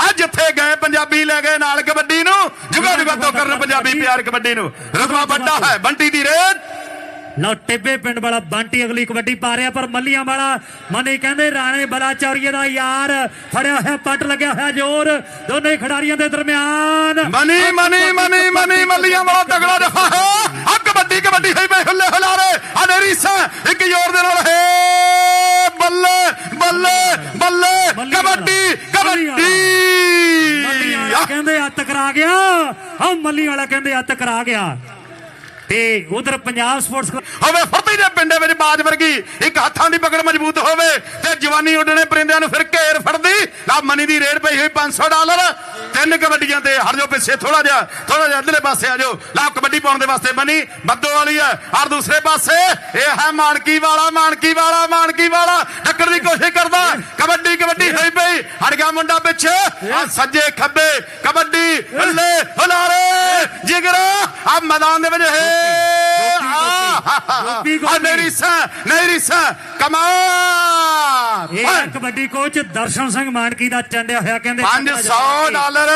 ਆ ਜਿੱਥੇ ਗਏ ਪੰਜਾਬੀ ਲੈ ਗਏ ਨਾਲ ਕਬੱਡੀ ਨੂੰ ਜੁਗਾ ਜੁਗਾ ਤੋਂ ਕਰਨ ਪੰਜਾਬੀ ਪਿਆਰ ਕਬੱਡੀ ਨੂੰ। ਰਤਬਾ ਵੱਡਾ ਹੈ ਬੰਟੀ ਦੀ ਰੇਡ ਲਓ ਟਿੱਬੇ ਪਿੰਡ ਵਾਲਾ ਬੰਟੀ ਅਗਲੀ ਕਬੱਡੀ ਪਾ ਰਿਹਾ ਪਰ ਮੱਲੀਆਂ ਵਾਲਾ ਮਨੀ ਕਹਿੰਦੇ ਰਾਣੇ ਬਲਾ ਚੌਰੀਏ ਦਾ ਯਾਰ ਫੜਿਆ ਹੋਇਆ ਪੱਟ ਲੱਗਿਆ ਹੋਇਆ ਜ਼ੋਰ ਦੋਨੇ ਖਿਡਾਰੀਆਂ ਦੇ ਦਰਮਿਆਨ। ਮਨੀ ਮਨੀ ਮਨੀ ਮਨੀ ਮੱਲੀਆਂ ਵਾਲਾ ਤਗੜਾ ਰਿਹਾ ਹੈ। ਆ ਕਬੱਡੀ ਕਬੱਡੀ ਹੈ ਬਈ ਹੁੱਲੇ ਹੁਲਾਰੇ। ਆ ਨਰੀਸਾ ਇੱਕ ਜ਼ੋਰ ਦੇ ਨਾਲ ਹੈ ਬੱਲੇ ਬੱਲੇ ਬੱਲੇ। ਮੱਲੀ ਕਬੱਡੀ ਟਕਰਾ ਗਿਆ। ਆ ਮੱਲੀ ਵਾਲਾ ਕਹਿੰਦੇ ਆ ਟਕਰਾ ਗਿਆ। ਤੇ ਉਧਰ ਪੰਜਾਬ ਸਪੋਰਟਸ ਹੋਵੇ ਫੁਰਤੀ ਦੇ ਪਿੰਡੇ ਵਿੱਚ ਬਾਜ ਵਰਗੀ, ਇੱਕ ਹੱਥਾਂ ਦੀ ਪਕੜ ਮਜ਼ਬੂਤ ਹੋਵੇ, ਤੇ ਜਵਾਨੀ ਉੱਡਣੇ ਪਰਿੰਦਿਆਂ ਨੂੰ ਫਿਰ ਘੇਰ ਫੜਦੀ। ਲਾ ਮਨੀ ਦੀ ਰੇਡ ਪਈ ਹੋਈ 500 ਡਾਲਰ। ਤਿੰਨ ਕਬੱਡੀਆਂ ਤੇ ਹਰ ਜਾਓ ਪਿੱਛੇ ਥੋੜਾ ਜਿਹਾ ਥੋੜਾ ਜਿਹਾ ਇਧਰਲੇ ਪਾਸੇ ਆ ਜਾਓ। ਲਾ ਕਬੱਡੀ ਪਾਉਣ ਦੇ ਵਾਸਤੇ ਮਨੀ ਬੱਦੋ ਵਾਲੀ ਹੈ ਹਰ ਦੂਸਰੇ ਪਾਸੇ, ਇਹ ਹੈ ਮਾਨਕੀ ਵਾਲਾ ਮਾਨਕੀ ਵਾਲਾ ਮਾਨਕੀ ਵਾਲਾ। ਟੱਕਰ ਦੀ ਕੋਸ਼ਿਸ਼ ਕਰਦਾ ਕਬੱਡੀ ਕਬੱਡੀ ਹੋਈ ਗਿਆ ਮੁੰਡਾ ਪਿੱਛੇ। ਆ ਸੱਜੇ ਖੱਬੇ ਕਬੱਡੀ ਹੱਲੇ ਹੁਲਾਰੇ ਜਿਗਰਾ ਆ ਮੈਦਾਨ ਦੇ ਵਿੱਚ ਹੈ ਆ ਨਹੀਂ ਸਾ ਨਹੀਂ ਸਾ ਕਮਾਲ। ਇਹ ਕਬੱਡੀ ਕੋਚ ਦਰਸ਼ਨ ਸਿੰਘ ਮਾਨਕੀ ਦਾ ਚੰਡਿਆ ਹੋਇਆ ਕਹਿੰਦੇ 500 ਡਾਲਰ।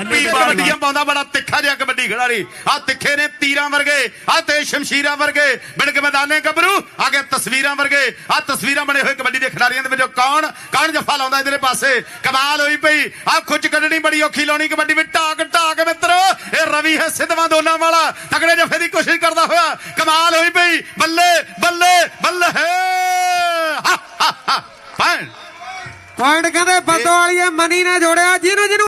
ਗੋਪੀ ਥੱਲੇ ਕਬੱਡੀਆਂ ਪਾਉਂਦਾ ਬੜਾ ਤਿੱਖਾ ਜਿਹਾ ਕਬੱਡੀ ਖਿਡਾਰੀ। ਆ ਤਿੱਖੇ ਨੇ ਤੀਰਾਂ ਵਰਗੇ ਆ ਤੇ ਸ਼ਮਸ਼ੀਰਾਂ ਵਰਗੇ। ਬਿਣਕ ਮੈਦਾਨੇ ਗੱਭਰੂ ਆ ਕੇ ਤਸਵੀਰਾਂ ਵਰਗੇ। ਆ ਤਸਵੀਰਾਂ ਬਣੇ ਹੋਏ ਕਬੱਡੀ ਦੇ ਖਿਡਾਰੀਆਂ ਦੇ ਵਿੱਚੋਂ ਕੌਣ ਕੌਣ ਜੱਫਾ ਲਾਉਂਦਾ ਇਧਰੇ ਪਾਸੇ? ਕਮਾਲ ਹੋਈ ਪਈ। ਆ ਖੁੱਚ ਕੱਢਣੀ ਬੜੀ ਔਖੀ ਲਾਉਣੀ ਕਬੱਡੀ ਵਿੱਚ। ਢਾਕ ਢਾਕ ਮਿੱਤਰ ਇਹ ਰਵੀ ਹੈ ਸਿੱਧਵਾਂ ਦੋਨਾਂ ਵਾਲਾ। ਤਗੜੇ ਜੱਫੇ ਦੀ ਕੋਸ਼ਿਸ਼ ਕਰਦਾ ਹੋਇਆ। ਕਮਾਲ ਹੋਈ ਪਈ। ਬੱਲੇ ਬੱਲੇ ਬੱਲੇ ਹਾ! ਹਾ ਹਾ ਪੈਣ ਪੁਆਇੰਟ ਕਹਿੰਦੇ ਬੱਦੋ ਵਾਲੀਏ ਮਨੀ ਨੇ ਜੋੜਿਆ ਜਿਹਨੂੰ ਜਿਹਨੂੰ